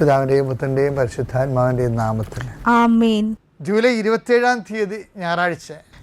പിതാവിന്റെയും പുത്രന്റെയും പരിശുദ്ധാത്മാവിന്റെയും നാമത്തിൽ. ജൂലൈ ജൂലൈ ഇരുപത്തേഴാം തീയതി ഞായറാഴ്ച.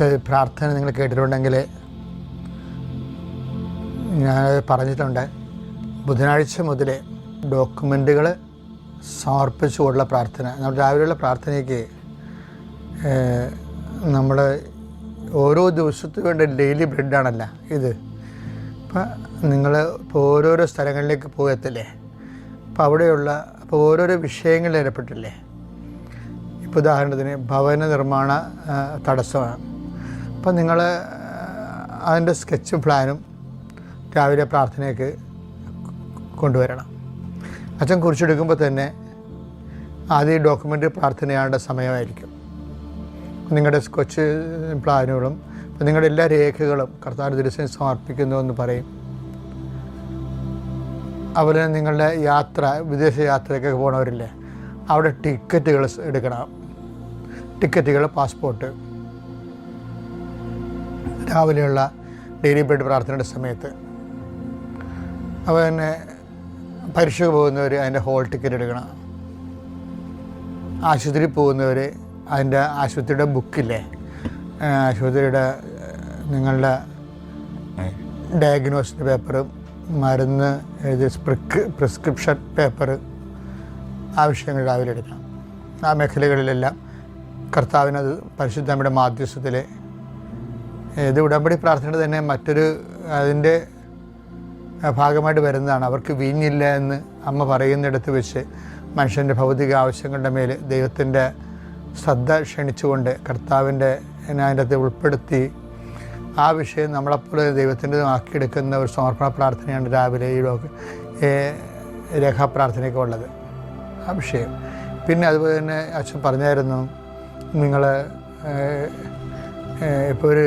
പ്രാർത്ഥന നിങ്ങൾ കേട്ടിട്ടുണ്ടെങ്കിൽ ഞാൻ പറഞ്ഞിട്ടുണ്ട്. ബുധനാഴ്ച മുതൽ ഡോക്യുമെന്റുകൾ സമർപ്പിച്ചുകൊണ്ടുള്ള പ്രാർത്ഥന. നമ്മുടെ രാവിലെയുള്ള പ്രാർത്ഥനയ്ക്ക് നമ്മൾ ഓരോ ദിവസത്തിന് വേണ്ട ഡെയിലി ബ്രെഡാണല്ല ഇത്. അപ്പം നിങ്ങൾ ഇപ്പോൾ ഓരോരോ സ്ഥലങ്ങളിലേക്ക് പോകത്തില്ലേ? അപ്പോൾ അവിടെയുള്ള അപ്പോൾ ഓരോരോ വിഷയങ്ങളിൽ ഏർപ്പെട്ടില്ലേ? ഇപ്പോൾ ഉദാഹരണത്തിന് ഭവന നിർമ്മാണ തടസ്സമാണ്. അപ്പം നിങ്ങൾ അതിന്റെ സ്കെച്ചും പ്ലാനും രാവിലെ പ്രാർത്ഥനയ്ക്ക് കൊണ്ടുവരണം. അച്ഛൻ കുറിച്ചെടുക്കുമ്പോൾ തന്നെ ആദ്യം ഡോക്യുമെന്റ് പ്രാർത്ഥനയാണ്ട സമയമായിരിക്കും. നിങ്ങളുടെ സ്കെച്ച് പ്ലാനുകളും നിങ്ങളുടെ എല്ലാ രേഖകളും കർത്താർ ദിവസം സമർപ്പിക്കുന്നു എന്ന് പറയും. അതുപോലെ തന്നെ നിങ്ങളുടെ യാത്ര വിദേശ യാത്രയ്ക്കൊക്കെ പോകണവരില്ലേ അവിടെ ടിക്കറ്റുകൾ എടുക്കണം. ടിക്കറ്റുകൾ പാസ്പോർട്ട്. രാവിലെയുള്ള ഡെയിലി ബ്രെഡ് പ്രാർത്ഥനയുടെ സമയത്ത് അപ്പോൾ തന്നെ പരീക്ഷയ്ക്ക് പോകുന്നവർ അതിന്റെ ഹോൾ ടിക്കറ്റ് എടുക്കണം. ആശുപത്രിയിൽ പോകുന്നവർ അതിന്റെ ആശുപത്രിയുടെ ബുക്കില്ലേ? ആശുപത്രിയുടെ നിങ്ങളുടെ ഡയഗ്നോസിന്റെ പേപ്പറും മരുന്ന് എഴുതി സ്പ്രിക്ക് പ്രിസ്ക്രിപ്ഷൻ പേപ്പർ ആവശ്യങ്ങൾ രാവിലെ എടുക്കണം. ആ മേഖലകളിലെല്ലാം കർത്താവിനത് പരിശുദ്ധമ്മയുടെ മാധ്യസ്ഥത്തിൽ ഇത് ഉടമ്പടി പ്രാർത്ഥന തന്നെ മറ്റൊരു അതിന്റെ ഭാഗമായിട്ട് വരുന്നതാണ്. അവർക്ക് വീഞ്ഞില്ല എന്ന് അമ്മ പറയുന്നിടത്ത് വെച്ച് മനുഷ്യന്റെ ഭൗതിക ആവശ്യങ്ങളുടെ മേൽ ദൈവത്തിന്റെ ശ്രദ്ധ ക്ഷണിച്ചുകൊണ്ട് കർത്താവിന്റെ അതിന്റെ അകത്ത് ഉൾപ്പെടുത്തി ആ വിഷയം നമ്മളെപ്പോലെ ദൈവത്തിന്റെ ആക്കിയെടുക്കുന്ന ഒരു സമർപ്പണ പ്രാർത്ഥനയാണ് രാവിലെ ഈ ലോക രേഖാപ്രാർത്ഥനയൊക്കെ ഉള്ളത്. ആ വിഷയം. പിന്നെ അതുപോലെ തന്നെ അച്ഛൻ പറഞ്ഞായിരുന്നു നിങ്ങൾ ഇപ്പോൾ ഒരു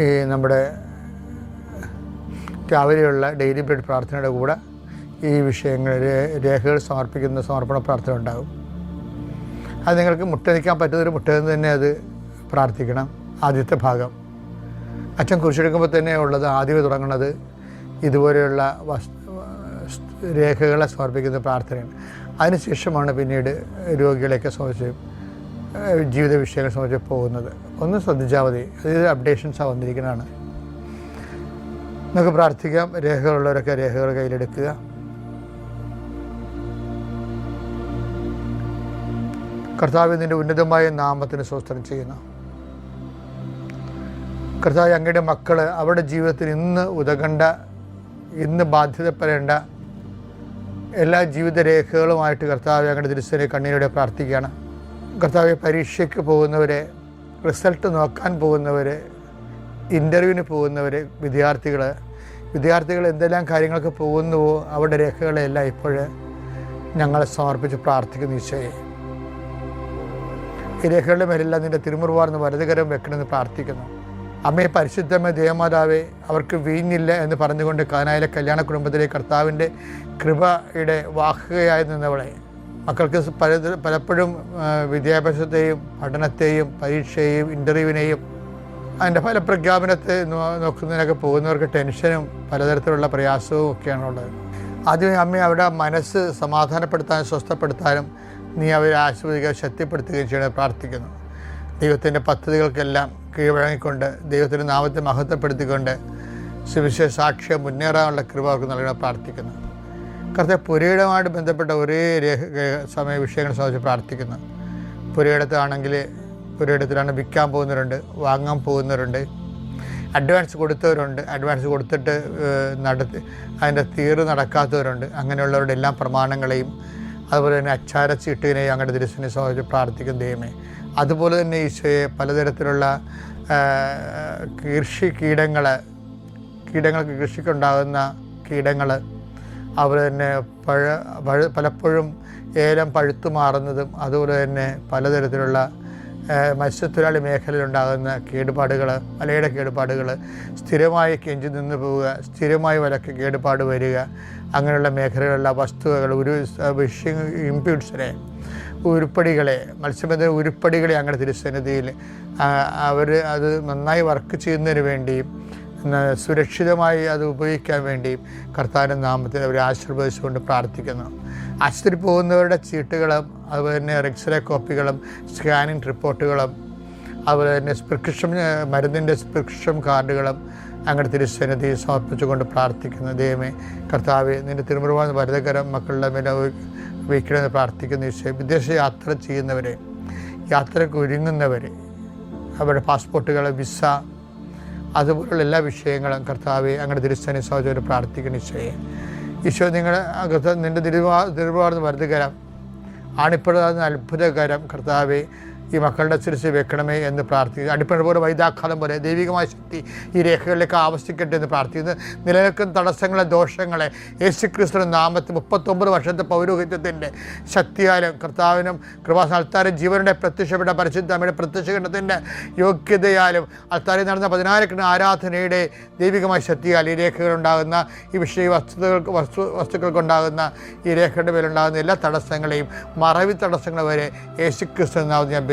ഈ നമ്മുടെ രാവിലെയുള്ള ഡെയിലി ബ്രെഡ് പ്രാർത്ഥനയുടെ കൂടെ ഈ വിഷയങ്ങൾ രേഖകൾ സമർപ്പിക്കുന്ന സമർപ്പണ പ്രാർത്ഥന ഉണ്ടാകും. അത് നിങ്ങൾക്ക് മുട്ട നിൽക്കാൻ പറ്റുന്നൊരു മുട്ട നിന്ന് തന്നെ അത് പ്രാർത്ഥിക്കണം. ആദ്യത്തെ ഭാഗം. അച്ഛൻ കുറിച്ചെടുക്കുമ്പോൾ തന്നെ ഉള്ളത് ആദ്യമേ തുടങ്ങുന്നത് ഇതുപോലെയുള്ള രേഖകളെ സമർപ്പിക്കുന്ന പ്രാർത്ഥനയാണ്. അതിനുശേഷമാണ് പിന്നീട് രോഗികളെയൊക്കെ ഏഹ് ജീവിത വിഷയങ്ങളെ സംബന്ധിച്ച് പോകുന്നത്. ഒന്ന് ശ്രദ്ധിച്ചാൽ മതി. അതായത് അപ്ഡേഷൻസാണ് വന്നിരിക്കുന്നതാണ്. നമുക്ക് പ്രാർത്ഥിക്കാം. രേഖകളുള്ളവരൊക്കെ രേഖകൾ കയ്യിലെടുക്കുക. കർത്താവ് നിന്റെ ഉന്നതമായ നാമത്തിന് സ്വസ്ത്രം ചെയ്യുന്നു. കർത്താവ് അങ്ങയുടെ മക്കൾ അവരുടെ ജീവിതത്തിൽ ഇന്ന് ഉതകണ്ട ഇന്ന് ബാധ്യതപ്പെടേണ്ട എല്ലാ ജീവിത രേഖകളുമായിട്ട് കർത്താവ് അങ്ങയുടെ തിരുസനെ കണ്ണീരോടെ പ്രാർത്ഥിക്കുകയാണ്. കർത്താവ് പരീക്ഷയ്ക്ക് പോകുന്നവരെ റിസൾട്ട് നോക്കാൻ പോകുന്നവരെ ഇന്റർവ്യൂവിന് പോകുന്നവർ വിദ്യാർത്ഥികൾ വിദ്യാർത്ഥികൾ എന്തെല്ലാം കാര്യങ്ങൾക്ക് പോകുന്നുവോ അവരുടെ രേഖകളെല്ലാം ഇപ്പോൾ ഞങ്ങളെ സമർപ്പിച്ച് പ്രാർത്ഥിക്കുന്നു ഈശോയെ. ഈ രേഖകളുടെ മേലെല്ലാം നിന്റെ തിരുമുറുവാർന്ന് വലതുകരം വെക്കണമെന്ന് പ്രാർത്ഥിക്കുന്നു. അമ്മയെ പരിശുദ്ധമേ ദേവമാതാവേ അവർക്ക് വീഞ്ഞില്ല എന്ന് പറഞ്ഞുകൊണ്ട് കാനായിലെ കല്യാണ കുടുംബത്തിലെ കർത്താവിന്റെ കൃപയുടെ വാഹകയായി നിന്നവളെ മക്കൾക്ക് പല പലപ്പോഴും വിദ്യാഭ്യാസത്തെയും പഠനത്തെയും പരീക്ഷയെയും ഇന്റർവ്യൂവിനെയും അതിന്റെ ഫലപ്രഖ്യാപനത്തെ പ്രഖ്യാപനത്തെ നോക്കുന്നതിനൊക്കെ പോകുന്നവർക്ക് ടെൻഷനും പലതരത്തിലുള്ള പ്രയാസവും ഒക്കെയാണുള്ളത് ആദ്യമേ അമ്മ അവിടെ മനസ്സ് സമാധാനപ്പെടുത്താനും സ്വസ്ഥപ്പെടുത്താനും നീ അവരെ ആശുപത്രികൾ ശക്തിപ്പെടുത്തുകയും ചെയ്യണം പ്രാർത്ഥിക്കുന്നു. ദൈവത്തിന്റെ പദ്ധതികൾക്കെല്ലാം കീഴ്വഴങ്ങിക്കൊണ്ട് ദൈവത്തിന്റെ നാമത്തെ മഹത്വപ്പെടുത്തിക്കൊണ്ട് സുവിശേഷ സാക്ഷ്യം മുന്നേറാനുള്ള കൃപ അവർക്ക് നൽകണം പ്രാർത്ഥിക്കുന്നു. കർത്താവ് പുരയിടമായിട്ട് ബന്ധപ്പെട്ട ഒരേ രേഖ സമയ വിഷയങ്ങൾ സംബന്ധിച്ച് പ്രാർത്ഥിക്കുന്നു. പുരയിടത്താണെങ്കിൽ പുരയിടത്തിലാണ് വിൽക്കാൻ പോകുന്നവരുണ്ട് വാങ്ങാൻ പോകുന്നവരുണ്ട് അഡ്വാൻസ് കൊടുത്തവരുണ്ട് അഡ്വാൻസ് കൊടുത്തിട്ട് നടത്തി അതിന്റെ തീറ് നടക്കാത്തവരുണ്ട് അങ്ങനെയുള്ളവരുടെ എല്ലാ പ്രമാണങ്ങളെയും അതുപോലെ തന്നെ അച്ചാര ചീട്ടിനെയും അങ്ങയുടെ ദൃശ്യനെ സംബന്ധിച്ച് പ്രാർത്ഥിക്കും ദൈവമേ. അതുപോലെ തന്നെ ഈശോയെ പലതരത്തിലുള്ള കൃഷി കീടങ്ങൾ കീടങ്ങൾക്ക് കൃഷിക്കുണ്ടാകുന്ന കീടങ്ങൾ അതുപോലെ തന്നെ പഴ പഴ പലപ്പോഴും ഏലം പഴുത്തു മാറുന്നതും അതുപോലെ തന്നെ പലതരത്തിലുള്ള മത്സ്യത്തൊഴിലാളി മേഖലയിലുണ്ടാകുന്ന കേടുപാടുകൾ വലയുടെ കേടുപാടുകൾ സ്ഥിരമായി കെഞ്ചി നിന്ന് പോവുക സ്ഥിരമായി വലക്ക് കേടുപാട് വരിക അങ്ങനെയുള്ള മേഖലകളിലുള്ള വസ്തുവകൾ ഒരു വിഷിങ് ഇമ്പ്യൂട്ട്സിനെ ഉരുപ്പടികളെ മത്സ്യബന്ധന ഉരുപ്പടികളെ അങ്ങനെ തിരുസന്നിധിയിൽ അവർ അത് നന്നായി വർക്ക് ചെയ്യുന്നതിന് വേണ്ടിയും സുരക്ഷിതമായി അത് ഉപയോഗിക്കാൻ വേണ്ടി കർത്താവിന്റെ നാമത്തിൽ അവരെ ആശീർവദിച്ചുകൊണ്ട് പ്രാർത്ഥിക്കുന്നു. ആശുപത്രി പോകുന്നവരുടെ ചീട്ടുകളും അതുപോലെ തന്നെ എക്സ്റേ കോപ്പികളും സ്കാനിങ് റിപ്പോർട്ടുകളും അതുപോലെ തന്നെ പ്രിസ്ക്രിപ്ഷൻ മരുന്നിന്റെ പ്രിസ്ക്രിപ്ഷൻ കാർഡുകളും അങ്ങനെ തിരുസന്നിധി സമർപ്പിച്ചുകൊണ്ട് പ്രാർത്ഥിക്കുന്നു. ദൈവമേ കർത്താവ് നിന്റെ തിരുമുറുവാന്ന് വരുതകരം മക്കളുടെ മേലെ വയ്ക്കണമെന്ന് പ്രാർത്ഥിക്കുന്ന ഈശോ വിദേശ യാത്ര ചെയ്യുന്നവരെ യാത്രയ്ക്ക് ഒരുങ്ങുന്നവരെ അവരുടെ പാസ്പോർട്ടുകൾ വിസ അതുപോലുള്ള എല്ലാ വിഷയങ്ങളും കർത്താവെ അങ്ങനെ തിരുസ്ഥാനി സഹോദരം പ്രാർത്ഥിക്കണം ഈശോയെ. ഈശോ നിങ്ങൾ നിന്റെ തിരുവാ തിരുവാർന്ന് വരുതുകരം ആണിപ്പെടുന്ന അത്ഭുതകരം കർത്താവെ ഈ മക്കളുടെ ശിരസ് വെക്കണമേ എന്ന് പ്രാർത്ഥിക്കുന്നു. അടിപ്പണ പോലെ വൈദാഘാതം പോലെ ദൈവികമായ ശക്തി ഈ രേഖകളിലേക്ക് ആവശ്യിക്കട്ടെ എന്ന് പ്രാർത്ഥിക്കുന്നു. നിലനിൽക്കുന്ന തടസ്സങ്ങളെ ദോഷങ്ങളെ യേശു ക്രിസ്തു നാമത്തിൽ മുപ്പത്തൊമ്പത് വർഷത്തെ പൗരോഹിത്യത്തിന്റെ ശക്തിയാലും കർത്താവിനും കൃപാസ്ഥാനത്താരും ജീവനുടെ പ്രത്യക്ഷപ്പെട്ട പരിശുദ്ധമ്മയുടെ പ്രത്യക്ഷകരണത്തിന്റെ യോഗ്യതയാലും അൽത്താരിൽ നടന്ന പതിനായിരക്കണ ആരാധനയുടെ ദൈവികമായ ശക്തിയാൽ ഈ രേഖകളുണ്ടാകുന്ന ഈ വിഷയ വസ്തുതകൾക്ക് വസ്തു വസ്തുക്കൾക്കുണ്ടാകുന്ന ഈ രേഖയുടെ മേലുണ്ടാകുന്ന എല്ലാ തടസ്സങ്ങളെയും മറവി തടസ്സങ്ങൾ വരെ യേശു ക്രിസ്തു എന്നാവുന്ന ഞാൻ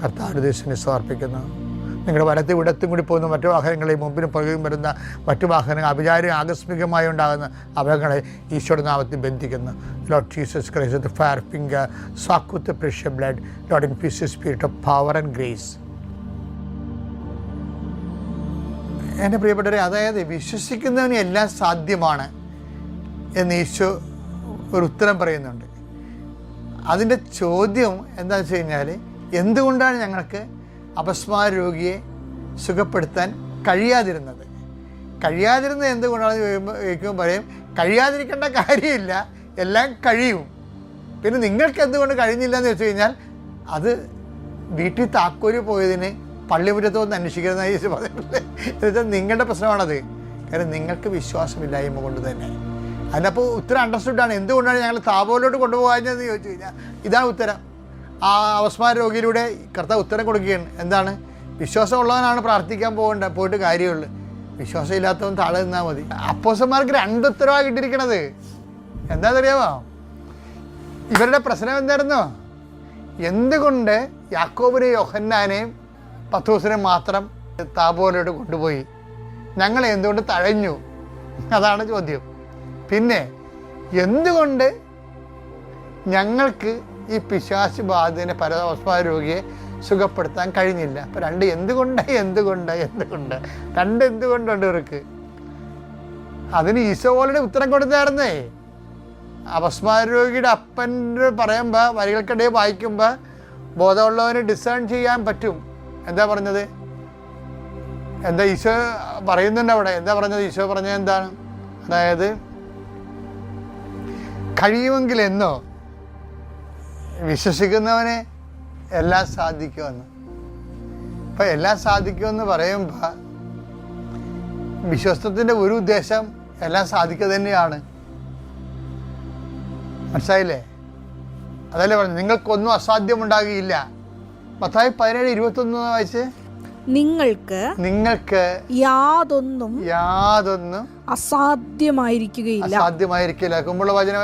കർത്താവിന്റെ ദേശം സമർപ്പിക്കുന്നു നിങ്ങളുടെ വലത്തും ഇടത്തും കൂടി പോകുന്ന മറ്റു വാഹനങ്ങളെ മുമ്പിനും പുറകിലും വരുന്ന മറ്റു വാഹനങ്ങൾ അഭിചാരം ആകസ്മികമായി ഉണ്ടാകുന്ന അപകടങ്ങളെ ഈശോയുടെ നാമത്തിൽ ബന്ധിക്കുന്നു. Lord Jesus Christ the fire finger sack with precious blood Lord in peace spirit of power and grace എന്റെ പ്രിയപ്പെട്ടവരെ അതായത് വിശ്വസിക്കുന്നവന് എല്ലാം സാധ്യമാണ് എന്ന് ഈശോ ഒരു ഉത്തരം പറയുന്നുണ്ട്. അതിന്റെ ചോദ്യം എന്താണെന്ന് വെച്ച് കഴിഞ്ഞാൽ എന്തുകൊണ്ടാണ് ഞങ്ങൾക്ക് അപസ്മാര രോഗിയെ സുഖപ്പെടുത്താൻ കഴിയാതിരുന്നത്? കഴിയാതിരുന്നത് എന്തുകൊണ്ടാണെന്ന് ചോദിക്കുമ്പോൾ പറയും കഴിയാതിരിക്കേണ്ട കാര്യമില്ല എല്ലാം കഴിയും. പിന്നെ നിങ്ങൾക്ക് എന്തുകൊണ്ട് കഴിഞ്ഞില്ല എന്ന് വെച്ച് കഴിഞ്ഞാൽ അത് വീട്ടിൽ താക്കോൽ പോയതിന് പള്ളിമുറ്റത്ത് വന്ന് അന്വേഷിക്കുന്ന എന്നുവെച്ചാൽ നിങ്ങളുടെ പ്രശ്നമാണത്. കാരണം നിങ്ങൾക്ക് വിശ്വാസമില്ലായ്മ കൊണ്ട് തന്നെ. അതിനപ്പോൾ ഉത്തരം അണ്ടർസ്റ്റുഡാണ് എന്തുകൊണ്ടാണ് ഞങ്ങൾ താപോലോട്ട് കൊണ്ടുപോകാഞ്ഞതെന്ന് ചോദിച്ചു കഴിഞ്ഞാൽ ഇതാണ് ഉത്തരം. ആ അവസ്മാര രോഗിയിലൂടെ കർത്താവ് ഉത്തരം കൊടുക്കുകയാണ്. എന്താണ്? വിശ്വാസമുള്ളവനാണ് പ്രാർത്ഥിക്കാൻ പോകേണ്ട. പോയിട്ട് കാര്യമുള്ളൂ. വിശ്വാസമില്ലാത്തവൻ താഴെ നിന്നാൽ മതി. അപ്പോസന്മാർക്ക് രണ്ട് ഉത്തരവാണ് കിട്ടിയിരിക്കണത്. എന്താണെന്നറിയാമോ? ഇവരുടെ പ്രശ്നം എന്തായിരുന്നു? എന്തുകൊണ്ട് യാക്കോബിനെയും യോഹന്നാനെയും പത്തോസിനെ മാത്രം താപോലോട്ട് കൊണ്ടുപോയി? ഞങ്ങളെ എന്തുകൊണ്ട് തഴഞ്ഞു? അതാണ് ചോദ്യം. പിന്നെ എന്തുകൊണ്ട് ഞങ്ങൾക്ക് ഈ പിശാശ് ബാധിതനെ പരമസ്മാര രോഗിയെ സുഖപ്പെടുത്താൻ കഴിഞ്ഞില്ല. അപ്പം രണ്ട് എന്തുകൊണ്ട് എന്തുകൊണ്ട് എന്തുകൊണ്ട്? രണ്ട് എന്തുകൊണ്ടുണ്ട് ഇവർക്ക്? അതിന് ഈശോ പോലും ഉത്തരം കൊടുത്തായിരുന്നേ. അപസ്മാര രോഗിയുടെ അപ്പന്റെ പറയുമ്പോൾ വരികൾക്കിടയിൽ വായിക്കുമ്പോൾ ബോധമുള്ളവന് ഡിസേൺ ചെയ്യാൻ പറ്റും. എന്താ പറഞ്ഞത്? എന്താ ഈശോ പറയുന്നുണ്ട് അവിടെ? എന്താ പറഞ്ഞത്? ഈശോ പറഞ്ഞത് എന്താണ്? അതായത് കഴിയുമെങ്കിൽ എന്നോ വിശ്വസിക്കുന്നവനെ എല്ലാം സാധിക്കുമെന്ന്. ഇപ്പം എല്ലാം സാധിക്കുമെന്ന് പറയുമ്പോൾ വിശ്വസ്തത്തിന്റെ ഒരു ഉദ്ദേശം എല്ലാം സാധിക്കുക തന്നെയാണ്. മനസ്സിലായില്ലേ? അതല്ലേ പറഞ്ഞു നിങ്ങൾക്കൊന്നും അസാധ്യമുണ്ടാകുകയില്ല. മത്തായി പതിനേഴ് ഇരുപത്തൊന്ന് വായിച്ച്? നിങ്ങൾക്ക് നിങ്ങൾക്ക് യാതൊന്നും യാതൊന്നും അസാധ്യമായിരിക്കുകയില്ല. അസാധ്യമായിരിക്കില്ല കുമ്പുള്ള വചനം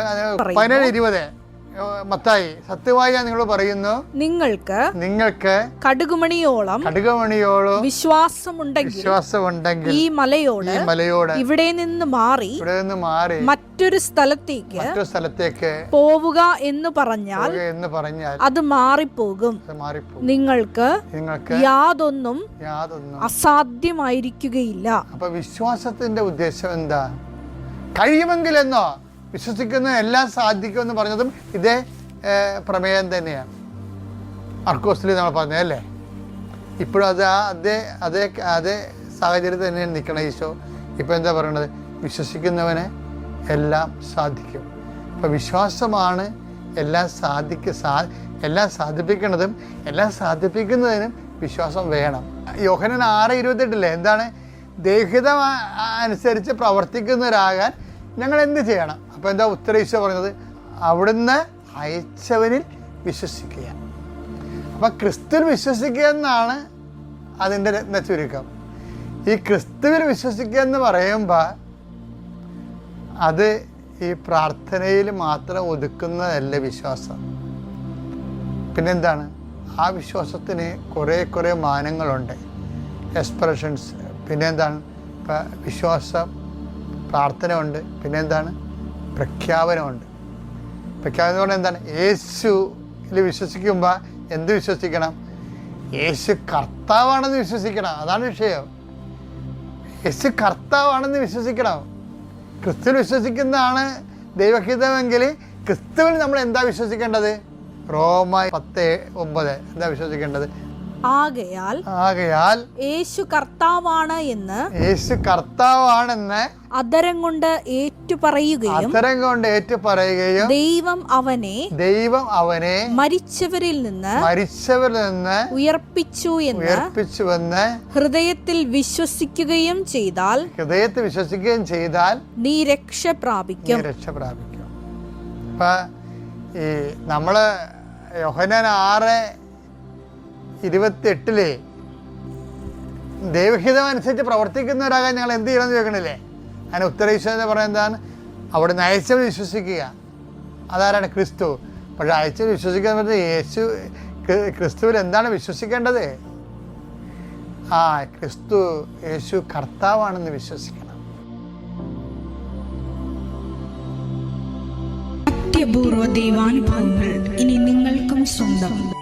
പതിനേഴ് ഇരുപത്. മത്തായി സത്യമായി ഞാൻ നിങ്ങൾ പറയുന്നു. നിങ്ങൾക്ക് നിങ്ങൾക്ക് കടുകുമണിയോളം കടുകുമണിയോളം വിശ്വാസമുണ്ടെങ്കിൽ വിശ്വാസമുണ്ടെങ്കിൽ ഈ മലയോട് ഈ മലയോട് ഇവിടെ നിന്ന് മാറി ഇവിടെ നിന്ന് മാറി മറ്റൊരു സ്ഥലത്തേക്ക് മറ്റൊരു സ്ഥലത്തേക്ക് പോവുക എന്ന് പറഞ്ഞാൽ എന്ന് പറഞ്ഞാൽ അത് മാറിപ്പോകും. അത് മാറിപ്പോകും. നിങ്ങൾക്ക് നിങ്ങൾക്ക് യാതൊന്നും യാതൊന്നും അസാധ്യമായിരിക്കുകയില്ല. അപ്പൊ വിശ്വാസത്തിന്റെ ഉദ്ദേശം എന്താ? കഴിയുമെങ്കിൽ എന്നോ വിശ്വസിക്കുന്ന എല്ലാം സാധിക്കുമെന്ന് പറഞ്ഞതും ഇതേ പ്രമേയം തന്നെയാണ്. അർക്കോസ്ലി നമ്മൾ പറഞ്ഞത് അല്ലേ? ഇപ്പോഴും അത് ആ അതേ അതേ അതേ സാഹചര്യത്തിൽ തന്നെയാണ് നിൽക്കണം ഈശോ. ഇപ്പം എന്താ പറയണത്? വിശ്വസിക്കുന്നവനെ എല്ലാം സാധിക്കും. അപ്പം വിശ്വാസമാണ് എല്ലാം സാധിക്ക സാ എല്ലാം സാധിപ്പിക്കുന്നതും എല്ലാം സാധിപ്പിക്കുന്നതിനും വിശ്വാസം വേണം. യോഹനൻ ആറ് ഇരുപത്തെട്ടില്ലേ? എന്താണ്? ദേഹിതം അനുസരിച്ച് പ്രവർത്തിക്കുന്നവരാകാൻ ഞങ്ങൾ എന്ത് ചെയ്യണം? അപ്പോൾ എന്താ ഉത്തര ഈശോ പറഞ്ഞത്? അവിടുന്ന് അയച്ചവനിൽ വിശ്വസിക്കുക. അപ്പം ക്രിസ്തുവിൽ വിശ്വസിക്കുക എന്നാണ് അതിന്റെ രത്ന ചുരുക്കം. ഈ ക്രിസ്തുവിൽ വിശ്വസിക്കുക എന്ന് പറയുമ്പോൾ അത് ഈ പ്രാർത്ഥനയിൽ മാത്രം ഒതുക്കുന്നതല്ല വിശ്വാസം. പിന്നെന്താണ്? ആ വിശ്വാസത്തിന് കുറേ കുറേ മാനങ്ങളുണ്ട്. എക്സ്പ്രഷൻസ്. പിന്നെന്താണ്? ഇപ്പം വിശ്വാസം പ്രാർത്ഥന ഉണ്ട് പിന്നെന്താണ്? പ്രഖ്യാപനമുണ്ട്. പ്രഖ്യാപനം പറഞ്ഞാൽ എന്താണ്? യേശുവിൽ വിശ്വസിക്കുമ്പോൾ എന്ത് വിശ്വസിക്കണം? യേശു കർത്താവാണെന്ന് വിശ്വസിക്കണം. അതാണ് വിഷയം. യേശു കർത്താവാണെന്ന് വിശ്വസിക്കണം. ക്രിസ്തുവിൽ വിശ്വസിക്കുന്നതാണ് ദൈവഹിതമെങ്കിൽ ക്രിസ്തുവിൽ നമ്മൾ എന്താ വിശ്വസിക്കേണ്ടത്? റോമ പത്ത് ഒമ്പത് എന്താ വിശ്വസിക്കേണ്ടത്? ആകയാൽ ആകയാൽ യേശു കർത്താവാണ് എന്ന് യേശു കർത്താവാണെന്ന് അതരം കൊണ്ട് ഏറ്റുപറയുകയും അതരം കൊണ്ട് ഏറ്റു പറയുകയും ദൈവം അവനെ ദൈവം അവനെ മരിച്ചവരിൽ നിന്ന് മരിച്ചവരിൽ നിന്ന് ഉയർപ്പിച്ചു എന്ന് ഉയർപ്പിച്ചുവെന്ന് ഹൃദയത്തിൽ വിശ്വസിക്കുകയും ചെയ്താൽ ഹൃദയത്തിൽ വിശ്വസിക്കുകയും ചെയ്താൽ നീ രക്ഷ പ്രാപിക്കും. രക്ഷ പ്രാപിക്കും. അപ്പൊ ഈ നമ്മൾ യോഹനൻ ആറ് ഇരുപത്തെട്ടിൽ ദൈവഹിതം അനുസരിച്ച് പ്രവർത്തിക്കുന്നവരാകാൻ ഞങ്ങൾ എന്ത് ചെയ്യണമെന്ന് ചോദിക്കണില്ലേ? അതിന് ഉത്തരവിശ്വാസം പറയുന്നത് എന്താണ്? അവിടെ നിന്ന് അയച്ചവർ വിശ്വസിക്കുക. അതാരാണ്? ക്രിസ്തു. പക്ഷെ അയച്ചവർ വിശ്വസിക്കുക എന്ന് യേശു ക്രിസ്തുവിൽ എന്താണ് വിശ്വസിക്കേണ്ടത്? ആ ക്രിസ്തു യേശു കർത്താവാണെന്ന് വിശ്വസിക്കണം. ഇനി നിങ്ങൾക്കും സ്വന്തം.